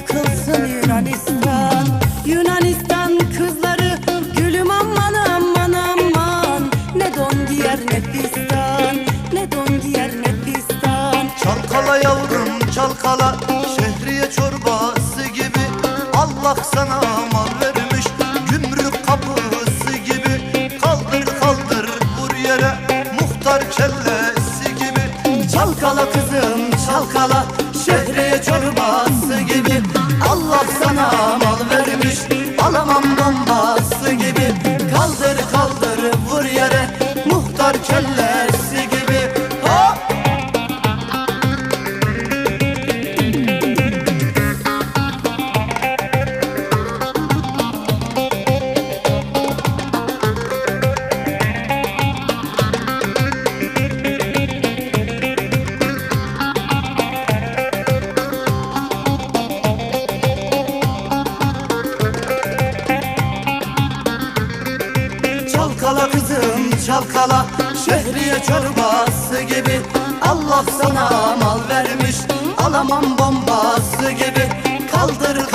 yıkılsın Yunanistan. Yunanistan kızları gülüm aman aman aman. Ne don giyer ne pistan ne don giyer ne pistan. Çalkala yavrum çalkala şehriye çorbası gibi. Allah sana mal vermiş gümrük kapısı gibi. Kaldır kaldır vur yere muhtar kellesi gibi. Çalkala kızım çalkala Şehriye çorbası gibi. Allah sana mal vermiş Alamam bombası gibi. Kaldır kaldır vur yere Muhtar kellesi Çalkala kızım çalkala. Şehriye çorbası gibi. Allah sana mal vermiş. Alamam bombası gibi. Kaldır